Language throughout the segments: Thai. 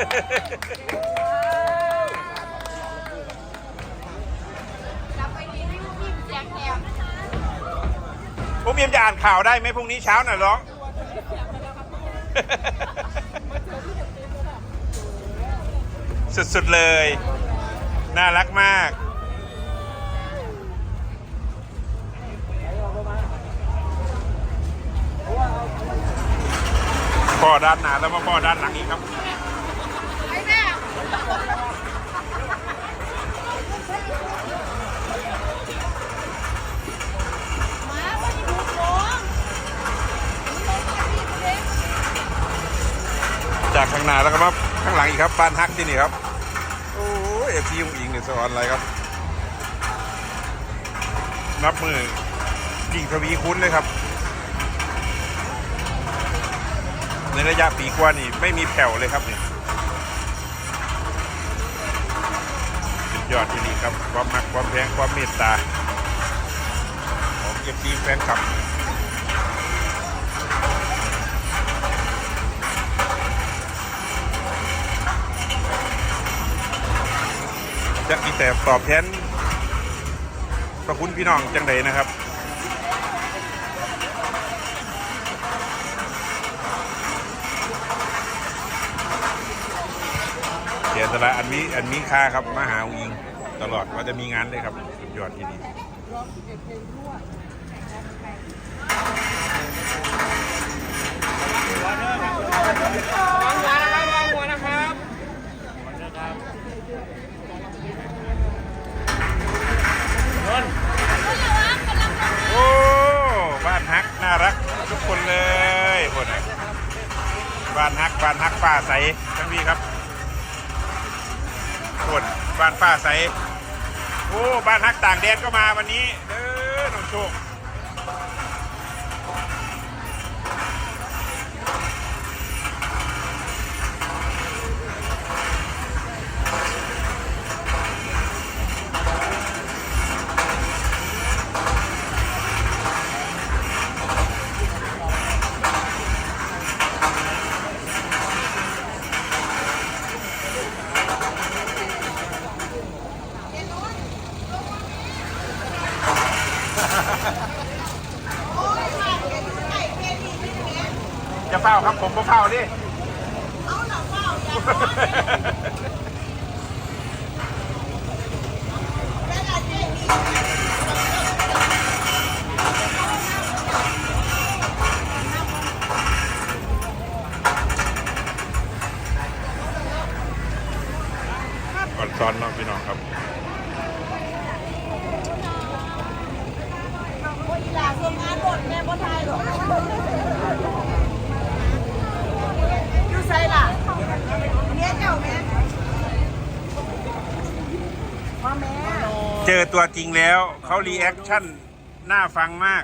พี่แจกแถมพวกเมียมจะอ่านข่าวได้ไหมพรุ่งนี้เช้าน่ะร้อง สุดๆเลย น่ารักมาก พ่อด้านหน้าแล้วมาพ่อด้านหลังอีกครับ จากข้างหน้าแล้วก็มาข้างหลังอีกครับบ้านฮักที่นี่ครับ โอ้เอฟซียุงอิงเนี่ยสอนอะไรครับ นับมือกิ่งทวีคุ้นเลยครับ ในระยะปีกว่านี่ไม่มีแผ่วเลยครับเนี่ย ยอดที่นี่ครับความมักความแพงความเมตตาของเอฟซีแฟนคลับจะมีแต่ตอบแทนพระคุณพี่น้องจังใดนะครับ ละอันนี้อันนี้ค่าครับมาหาองค์อิงตลอดว่าจะมีงานเลยครับสุดยอดที่นี่โอ้บ้านฮักน่ารักทุกคนเลยคนน่ะบ้านฮักบ้านฮักป้าใสทั้งนี้ครับ คนบ้านป้าใสโอ้ บ้านฮักต่างแดนก็มาวันนี้ เด้อน้องโชค เฝ้าครับผมก็เฝ้านี่เอาหนังเฝ้าอย่า เจอตัวจริงแล้ว เขารีแอคชั่นน่าฟังมาก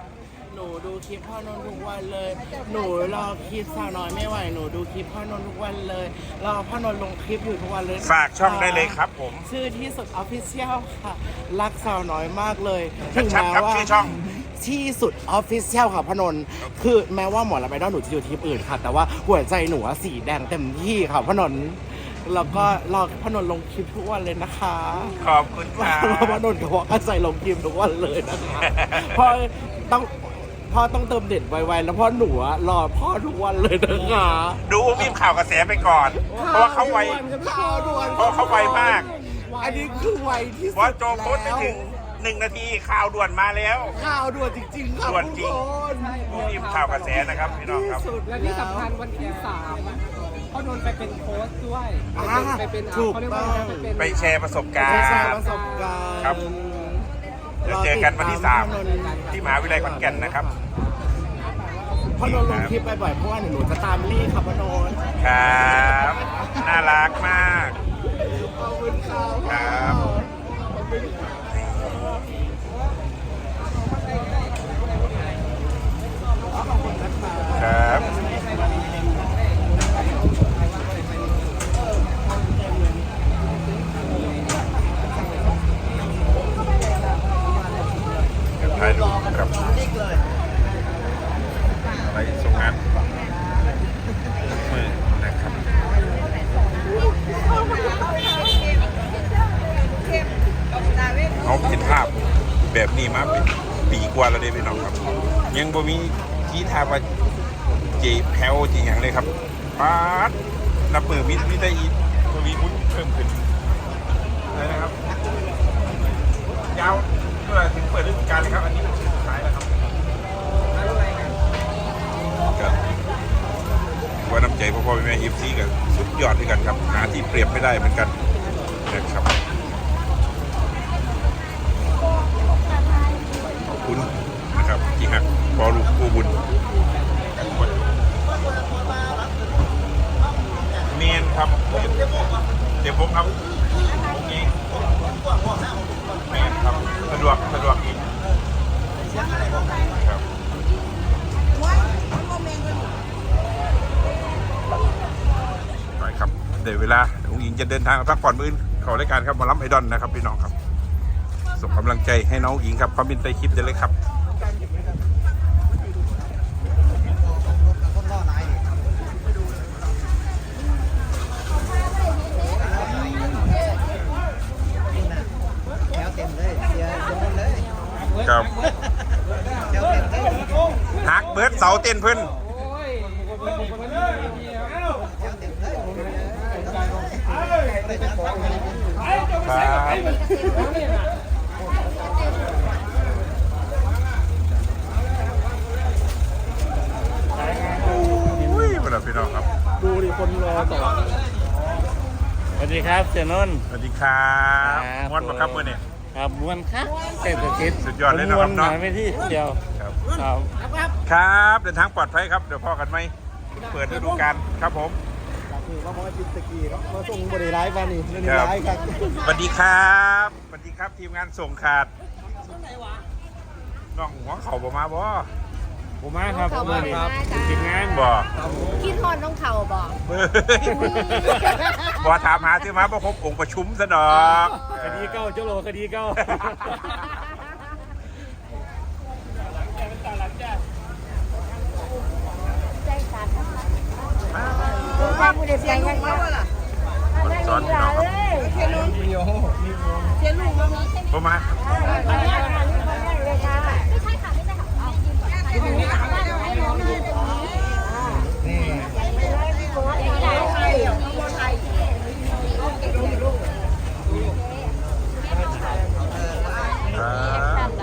หนูดูคลิปพ่อนนท์ทุกวันเลย หนูรอคลิปสาวน้อยไม่ไหว หนูดูคลิปพ่อนนท์ทุกวันเลย รอพ่อนนท์ลงคลิปอยู่ทุกวันเลยฝากช่องได้เลยครับผม ชื่อที่สุดออฟฟิเชียลค่ะ รักสาวน้อยมากเลยชัดๆครับชื่อช่อง ที่สุดออฟฟิเชียลค่ะพนนท์คือแม้ว่าหมอลำไอดอลหนูจะอยู่ทีมอื่นค่ะ แต่ว่าหัวใจหนูอะสีแดงเต็มที่ค่ะพนนท์ แล้วก็รอพนนท์ลงคลิปทุกวันเลยนะคะขอบคุณคว่ารับว่านนท์กับว่าก็ใส่ลงทีมทุกวันเลยนะคะพ่อต้องพ่อต้องเติมเด็ดไวๆแล้วพ่อหนูอะรอพ่อทุกวันเลยนะคะดูอุ้มอิมข่าวกระแสไปก่อน เพราะว่าเขาไว ข่าวด่วนเพราะเขาไวมาก อันนี้คือไวที่สุดว่าโจโพสต์ไม่ถึงหนึ่งนาทีข่าวด่วนมาแล้ว ข่าวด่วนจริงๆค่ะด่วนจริง ทุกคนอุ้มอิมข่าวกระแสนะครับพี่น้องครับที่สุดและที่สำคัญวันที่สามอะ เขาโดนไปเป็นโค้ชด้วยอ่าไปเป็นถูกเขาเรียกว่าต้องไปเป็นไปแชร์ประสบกาไปแชรร์ณ์ประสบการณ์ครับ เดี๋ยวเจอกันวันที่ 3 ที่มหาวิทยาลัยขอนแก่นนะครับพ่อนนท์ลงคลิปบ่อยๆเพราะว่าหนูจะตามลี่ครับพ่อนนท์ครับ น่ารักมาก ขอบคุณครับครับครับเดี๋ยวถ่ายรูปครับอะไรส่งงานมือนะครับ เขาเห็นภาพ แบบนี้มาเป็นปีกว่าแล้วเด้พี่น้องครับ ยังบ่มีทีทาว่าเจแพลวจริงอย่างเลยครับปาดนับมือมิมิได้อีกตัววีวุ้นเพิ่มขึ้นนะครับ ยาวเมื่อถึงเปิดฤดูกาลเลยครับ อันนี้เป็นชื่อสุดท้ายแล้วครับครับว่าน้ำใจพ่อพ่อแม่เอฟซีกันสุดยอดด้วยกันครับ หาที่เปรียบไม่ได้เหมือนกัน เดี๋ยวเวลาองค์หญิงจะเดินทางไปพักผ่อนมื้ออื่นเขอรายการครับหมาล้ำไอดอนนะครับพี่น้องครับ ส่งกำลังใจให้น้องหญิงครับความเป็นไตคลิปได้เลยครับ kéo tiền đấy thì đúng không đấy ครับ kéo tiền đấy หักเบิร์ดเสาเต้นเพิ่นโอ้ยมันมันมันไม่ดีครับ kéo tiền đấy ครับอุ้ยมาแล้วพี่น้องครับดูดิคนรอต่อสวัสดีครับเจนนท์สวัสดีครับครับม้วนมาครับเมื่อเนี่ยครับม้วนครับเศรษฐกิจสุดยอดเลยนะครับม้วนเนาะหาไม่ที่เดียวครับครับ ครับเดินทางปลอดภัยครับเดี๋ยวพ่อกันไหมเปิดฤดูกาลครับผม คือว่ามาจิตสกีเนาะมาส่งบริไลฟ์มานี่บริครับไลฟ์กันสวัสดีครับสวัสดีครับทีมงานส่งขาดน้องหัวเข่าบ่มาบ่ผมมาครับเขาผมบอกมามาจ้าทีมงานบ่คิดฮอนน้องเขาบอกเบ้ยบ่ถามหาที่มาบ่ครบองค์ประชุมซะดอกคดีเก้าเจ้าโลคดีเก้า ใจขาด ดูความมือเด็ดใจยังไงล่ะคนซ้อนพี่น้องครับเทียนลุงเทียนลุงมามีบ่มาไม่ใช่ค่ะไม่ใช่ค่ะเอานี่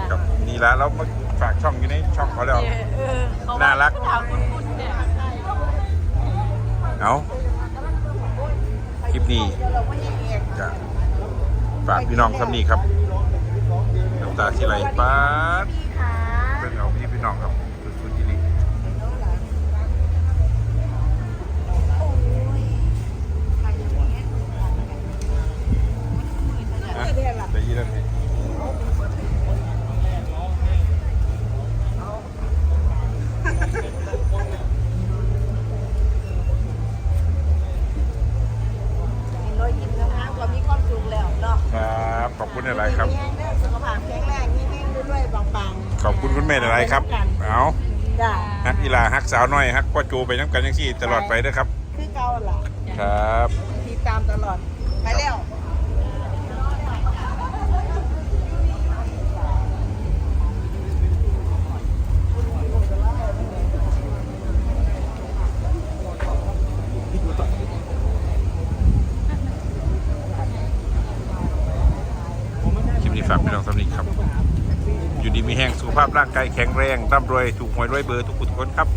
ครับนี่ละเรามาฝากช่องอยู่ในช่องเขาแล้ว น่ารัก เอาคลิปนี้จะฝากพี่น้องสำนีครับน้ำตาสิไหลป๊าดเรื่องเอาพี่พี่น้องครับสุดๆจริงๆอะได้ยินแล้วนี่ รอยยิ้มนะคะก็มีความสุขแล้วเนาะ ครับ ขอบคุณอะไรครับ สุขภาพแข็งแรงยิ่งๆด้วยๆปัง ขอบ คุณคุณแม่อะไรครับ เอาๆจ้าฮักอีลาฮักสาวน้อยฮักพ่อจูไปน้ำกันยังสี่ตลอดไปเด้วยครับ คือเก่าล่ะครับ ติดตามตลอด ไปแล้ว คลิปนี้ฝากพี่น้องสำนีครับ อยู่ดีมีแห้งสุขภาพร่างกายแข็งแรงร่ำรวยถูกหวยรวยเบอร์ทุกคนทุกคนครับ